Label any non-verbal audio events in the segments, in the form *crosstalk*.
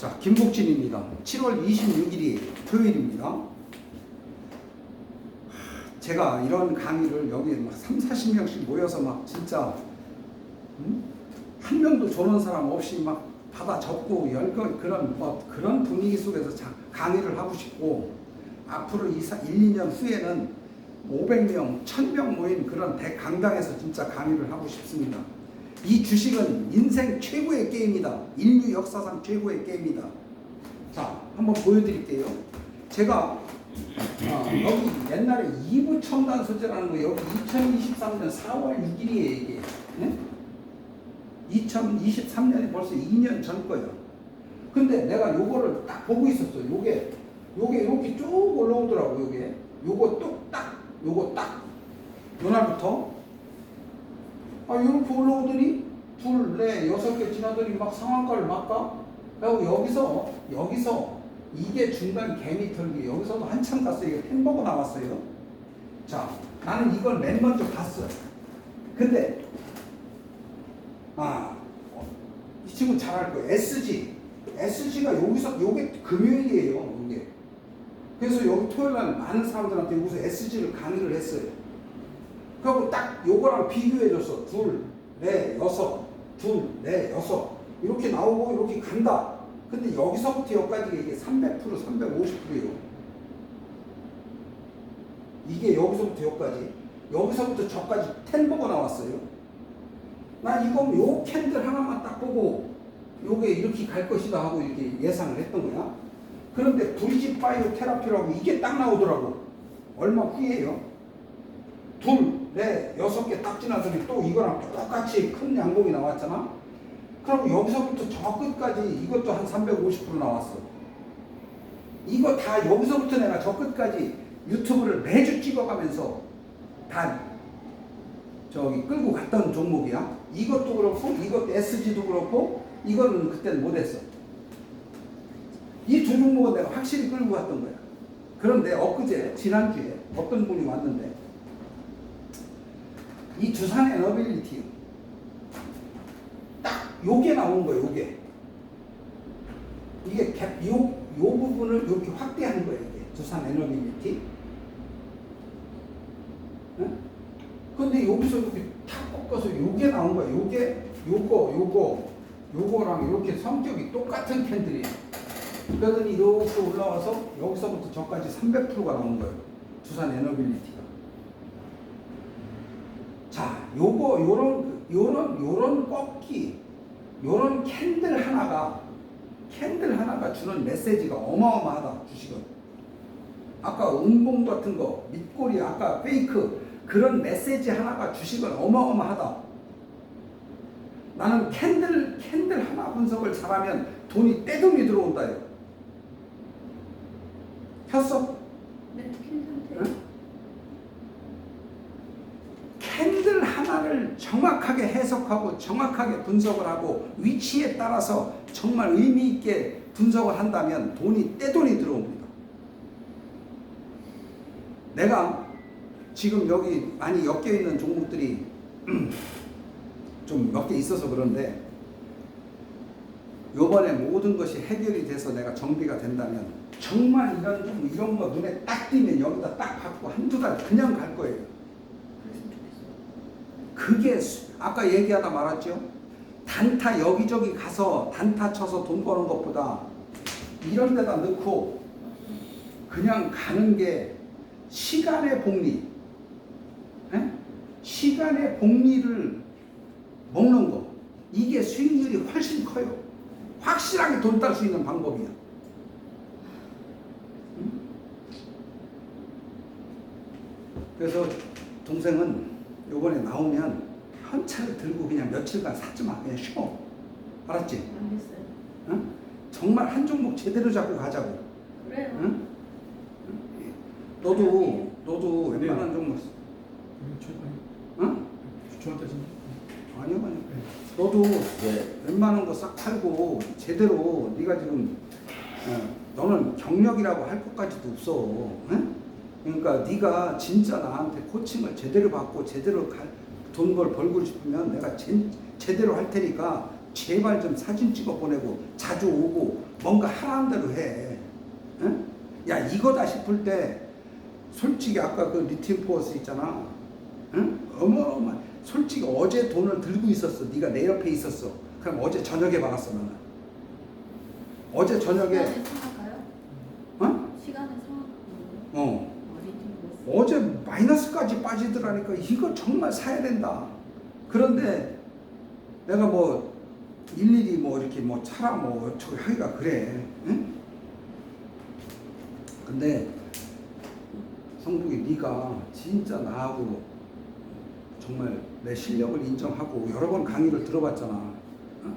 자, 김복진입니다. 7월 26일이 토요일입니다. 제가 이런 강의를 여기 막 3, 40명씩 모여서 막 진짜 음? 한 명도 조는 사람 없이 막 받아 적고 열건 그런 뭐 그런 분위기 속에서 자- 강의를 하고 싶고 앞으로 2, 1, 2년 후에는 500명, 1000명 모인 그런 대강당에서 진짜 강의를 하고 싶습니다. 이 주식은 인생 최고의 게임이다. 인류 역사상 최고의 게임이다. 자, 한번 보여드릴게요. 제가 아, 여기 옛날에 이부 첨단 소재라는 거 여기 2023년 4월 6일이에요 이게. 네? 2023년이 벌써 2년 전 거예요. 근데 내가 요거를 딱 보고 있었어. 요게 요게 이렇게 쭉 올라오더라고 요게. 요거 뚝딱 요거 딱 요날부터 아 이렇게 올라오더니 둘, 넷, 여섯 개 지나더니 막 상한가를 막 가. 그리고 여기서 여기서 이게 중간 개미 털기 여기서도 한참 갔어요. 이게 햄버거 나왔어요. 자, 나는 이걸 맨 먼저 봤어. 근데 아, 어, 이 친구 잘할 거예요. SG. SG가 여기서 요게 금요일이에요. 이게. 그래서 여기 토요일 날 많은 사람들한테 여기서 SG를 강의를 했어요. 그리고 딱 요거랑 비교해줬어. 둘, 넷, 여섯, 둘, 넷, 여섯. 이렇게 나오고 이렇게 간다. 근데 여기서부터 여기까지 이게 300%, 350%예요. 이게 여기서부터 여기까지. 여기서부터 저까지 텐버가 나왔어요. 나 이거 요 캔들 하나만 딱 보고 요게 이렇게 갈 것이다 하고 이렇게 예상을 했던 거야. 그런데 브리지 바이오 테라피라고 이게 딱 나오더라고. 얼마 후에요. 둘, 넷, 여섯 개 딱 지나더니 또 이거랑 똑같이 큰 양봉이 나왔잖아. 그럼 여기서부터 저 끝까지 이것도 한 350% 나왔어. 이거 다 여기서부터 내가 저 끝까지 유튜브를 매주 찍어가면서 다 저기 끌고 갔던 종목이야. 이것도 그렇고 이것도 SG도 그렇고 이거는 그때는 못했어. 이 두 종목은 내가 확실히 끌고 갔던 거야. 그런데 엊그제 지난주에 어떤 분이 왔는데 이 두산 에너빌리티 딱 요게 나온 거예요. 요게 이게 갭, 요, 요 부분을 이렇게 확대하는 거예요. 이게 두산 에너빌리티. 응? 근데 여기서 이렇게 탁 꺾어서 요게 나온 거야. 요게 요거 요거 요거랑 이렇게 성격이 똑같은 캔들이에요. 그러더니 이렇게 올라와서 여기서부터 저까지 300%가 나온 거예요. 두산 에너빌리티가. 자, 요거 요런 요런 요런 꺾기 요런 캔들 하나가 캔들 하나가 주는 메시지가 어마어마하다 주식은. 아까 운봉 같은 거 밑꼬리 아까 페이크 그런 메시지 하나가 주식은 어마어마하다. 나는 캔들 캔들 하나 분석을 잘하면 돈이 떼돈이 들어온다요. 켰어? 네, 괜찮대. 응? 캔들 하나를 정확하게 해석하고 정확하게 분석을 하고 위치에 따라서 정말 의미 있게 분석을 한다면 돈이 떼돈이 들어옵니다. 내가 지금 여기 많이 엮여 있는 종목들이 *clears throat* 좀 몇 개 있어서 그런데 요번에 모든 것이 해결이 돼서 내가 정비가 된다면 정말 이런 좀 이런 거 눈에 딱 띄면 여기다 딱 받고 한두 달 그냥 갈 거예요. 그게 수- 아까 얘기하다 말았죠. 단타 여기저기 가서 단타 쳐서 돈 버는 것보다 이런 데다 넣고 그냥 가는 게 시간의 복리, 에? 시간의 복리를 먹는 거 이게 수익률이 훨씬 커요. 확실하게 돈 딸 수 있는 방법이야. 응? 그래서 동생은 요번에 나오면 한 차를 들고 그냥 며칠간 사지 마. 그냥 쉬어. 알았지? 알겠어요. 응? 정말 한 종목 제대로 잡고 가자고. 그래요. 응? 너도 너도 웬만한 종목 응? 저한테 좀 아니요 아니요. 너도 웬만한 거 싹 팔고 제대로 네가 지금 어, 너는 경력이라고 할 것까지도 없어. 응? 그러니까 네가 진짜 나한테 코칭을 제대로 받고 제대로 돈 벌 벌고 싶으면 내가 제, 제대로 할 테니까 제발 좀 사진 찍어 보내고 자주 오고 뭔가 하라는 대로 해. 응? 야 이거다 싶을 때 솔직히 아까 그 리튬 포어스 있잖아. 응? 어마어마. 솔직히 어제 돈을 들고 있었어. 네가 내 옆에 있었어. 그럼 어제 저녁에 받았어 나는. 어제 저녁에 시간을 상할까요? 어? 시간을 상할까요? 어. 어디 어제 마이너스까지 빠지더라니까 이거 정말 사야 된다. 그런데 내가 뭐 일일이 뭐 이렇게 뭐 차라 뭐 어쩌고 하기가 그래. 응? 근데 성북이 네가 진짜 나하고 정말 내 실력을 인정하고 여러 번 강의를 들어봤잖아. 어?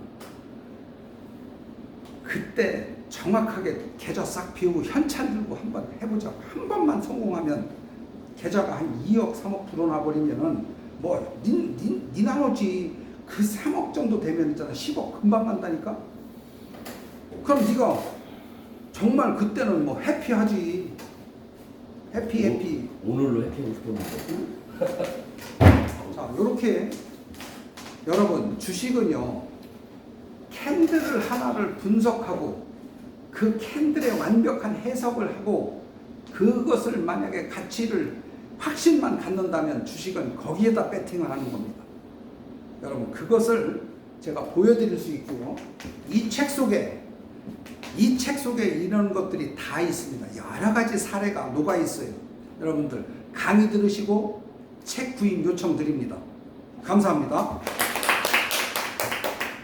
그때 정확하게 계좌 싹 비우고 현찰 들고 한번 해보자. 한 번만 성공하면 계좌가 한 2억, 3억 불어나 버리면은 뭐, 닌, 닌, 니 나머지 그 3억 정도 되면 있잖아. 10억 금방 간다니까? 그럼 네가 정말 그때는 뭐 해피하지. 해피, 해피. 오늘로 해피하고 싶었는데. 자, 요렇게 여러분 주식은요. 캔들을 하나를 분석하고 그 캔들의 완벽한 해석을 하고 그것을 만약에 가치를 확신만 갖는다면 주식은 거기에다 배팅을 하는 겁니다. 여러분 그것을 제가 보여드릴 수 있고요. 이책 속에 이 책 속에 이런 것들이 다 있습니다. 여러 가지 사례가 녹아 있어요. 여러분들 강의 들으시고 책 구입 요청 드립니다. 감사합니다.